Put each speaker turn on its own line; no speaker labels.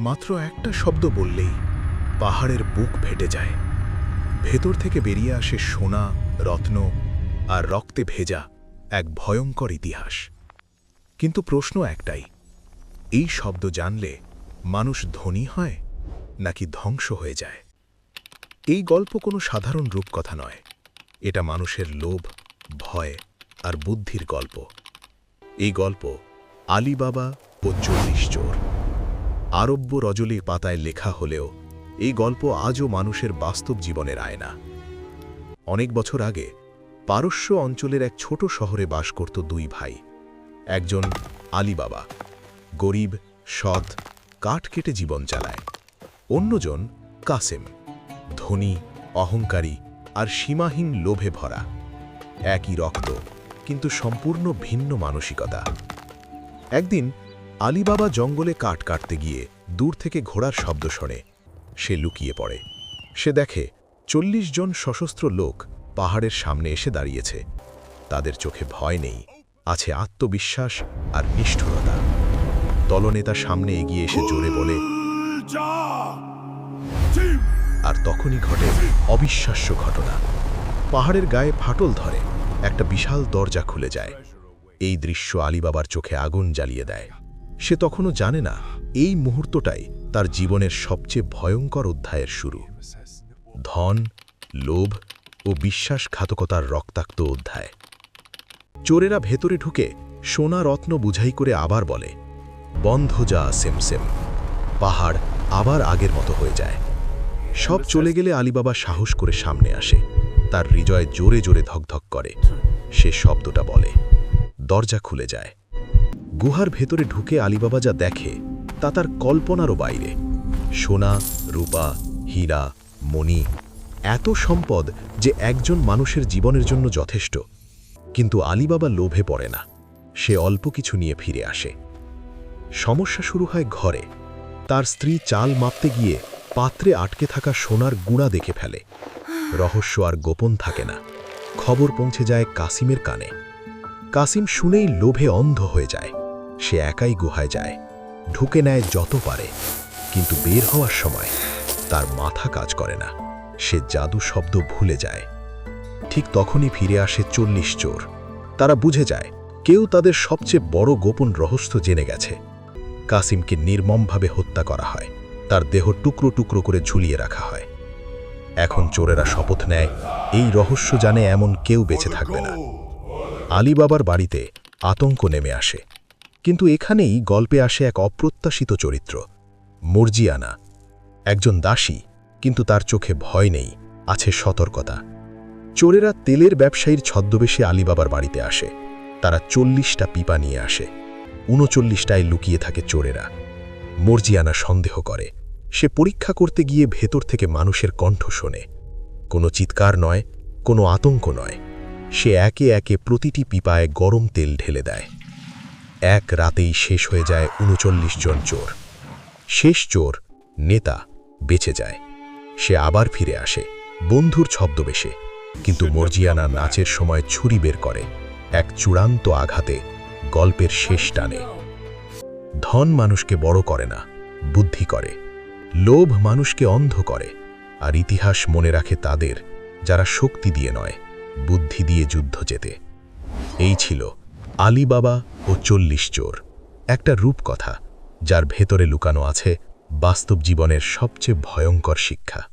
মাত্র একটা শব্দ বললেই পাহাড়ের বুক ফেটে যায়। ভেতর থেকে বেরিয়ে আসে সোনা, রত্ন আর রক্তে ভেজা এক ভয়ঙ্কর ইতিহাস। কিন্তু প্রশ্ন একটাই, এই শব্দ জানলে মানুষ ধনী হয় নাকি ধ্বংস হয়ে যায়? এই গল্প কোনো সাধারণ রূপকথা নয়। এটা মানুষের লোভ, ভয় আর বুদ্ধির গল্প। এই গল্প আলিবাবা ও চল্লিশ চোর। আরব্য রজলি পাতায় লেখা হলেও এই গল্প আজও মানুষের বাস্তব জীবনের আয়না। অনেক বছর আগে পারস্য অঞ্চলের এক ছোট শহরে বাস করত দুই ভাই। একজন আলিবাবা, গরিব, সৎ, কাঠ কেটে জীবন চালায়। অন্যজন কাসেম, ধনী, অহংকারী আর সীমাহীন লোভে ভরা। একই রক্ত, কিন্তু সম্পূর্ণ ভিন্ন মানসিকতা। একদিন আলিবাবা জঙ্গলে কাঠ কাটতে গিয়ে দূর থেকে ঘোড়ার শব্দ শোনে। সে লুকিয়ে পড়ে। সে দেখে চল্লিশ জন সশস্ত্র লোক পাহাড়ের সামনে এসে দাঁড়িয়েছে। তাদের চোখে ভয় নেই, আছে আত্মবিশ্বাস আর নিষ্ঠুরতা। দলনেতা সামনে এগিয়ে এসে জোরে বলে, আর তখনই ঘটে অবিশ্বাস্য ঘটনা। পাহাড়ের গায়ে ফাটল ধরে, একটা বিশাল দরজা খুলে যায়। এই দৃশ্য আলিবাবার চোখে আগুন জ্বালিয়ে দেয়। সে তখনও জানে না, এই মুহূর্তটাই তার জীবনের সবচেয়ে ভয়ঙ্কর অধ্যায়ের শুরু। ধন, লোভ ও বিশ্বাসঘাতকতার রক্তাক্ত অধ্যায়। চোরেরা ভেতরে ঢুকে সোনা রত্ন বুঝাই করে আবার বলে, বন্ধ যা সেমসেম, পাহাড় আবার আগের মতো হয়ে যায়। সব চলে গেলে আলিবাবা সাহস করে সামনে আসে, তার হৃদয় জোরে জোরে ধকধক করে। সে শব্দটা বলে, দরজা খুলে যায়। গুহার ভেতরে ঢুকে আলিবাবা যা দেখে, তা তার কল্পনারও বাইরে। সোনা, রূপা, হীরা, মণি, এত সম্পদ যে একজন মানুষের জীবনের জন্য যথেষ্ট। কিন্তু আলিবাবা লোভে পড়ে না, সে অল্প কিছু নিয়ে ফিরে আসে। সমস্যা শুরু হয় ঘরে। তার স্ত্রী চাল মাপতে গিয়ে পাত্রে আটকে থাকা সোনার গুণা দেখে ফেলে। রহস্য আর গোপন থাকে না। খবর পৌঁছে যায় কাসিমের কানে। কাসিম শুনেই লোভে অন্ধ হয়ে যায়। সে একাই গুহায় যায়, ঢুকে নেয় যত পারে, কিন্তু বের হওয়ার সময় তার মাথা কাজ করে না। সে জাদু শব্দ ভুলে যায়। ঠিক তখনই ফিরে আসে চল্লিশ চোর। তারা বুঝে যায়, কেউ তাদের সবচেয়ে বড় গোপন রহস্য জেনে গেছে। কাসিমকে নির্মমভাবে হত্যা করা হয়, তার দেহ টুকরো টুকরো করে ঝুলিয়ে রাখা হয়। এখন চোরেরা শপথ নেয়, এই রহস্য জানে এমন কেউ বেঁচে থাকবে না। আলিবাবার বাড়িতে আতঙ্ক নেমে আসে। কিন্তু এখানেই গল্পে আসে এক অপ্রত্যাশিত চরিত্র, মর্জিয়ানা। একজন দাসী, কিন্তু তার চোখে ভয় নেই, আছে সতর্কতা। চোরেরা তেলের ব্যবসায়ীর ছদ্মবেশে আলিবাবার বাড়িতে আসে। তারা চল্লিশটা পিপা নিয়ে আসে। উনচল্লিশটায় লুকিয়ে থাকে চোরেরা। মর্জিয়ানা সন্দেহ করে। সে পরীক্ষা করতে গিয়ে ভেতর থেকে মানুষের কণ্ঠ শোনে। কোনো চিৎকার নয়, কোনো আতঙ্ক নয়। সে একে একে প্রতিটি পিপায় গরম তেল ঢেলে দেয়। এক রাতেই শেষ হয়ে যায় উনচল্লিশ জন চোর। শেষ চোর নেতা বেঁচে যায়। সে আবার ফিরে আসে, বন্ধুর ছদ্মবেশে। কিন্তু মর্জিয়ানা নাচের সময় ছুরি বের করে, এক চূড়ান্ত আঘাতে গল্পের শেষ টানে। ধন মানুষকে বড় করে না, বুদ্ধি করে। লোভ মানুষকে অন্ধ করে, আর ইতিহাস মনে রাখে তাদের, যারা শক্তি দিয়ে নয়, বুদ্ধি দিয়ে যুদ্ধ যেতে এই ছিল আলিবাবা ও চল্লিশ চোর। একটা রূপকথা, যার ভেতরে লুকানো আছে বাস্তব জীবনের সবচেয়ে ভয়ঙ্কর শিক্ষা।